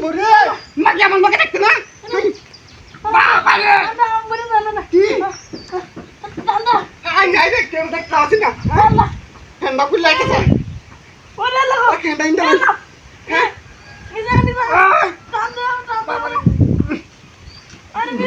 bore! Maki aman maki dak na! Bapak ya! দাদা আমরে না না Ki! দাদা Ay, ay, dak dak dak kasin na! আল্লাহ Henda kulai ka ওরে আল্লাহ Oke, henda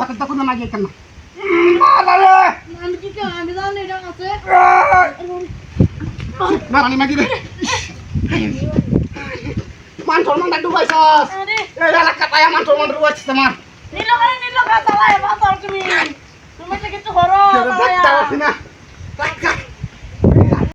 হঠাৎ তখন না মাগি কেন মারালে মারালে মাগি রে মান সম্মান দাদু পাইছস এই এলাকা তাই মান সম্মান রয়েছে তোমার কেউ দেখতে পাচ্ছি না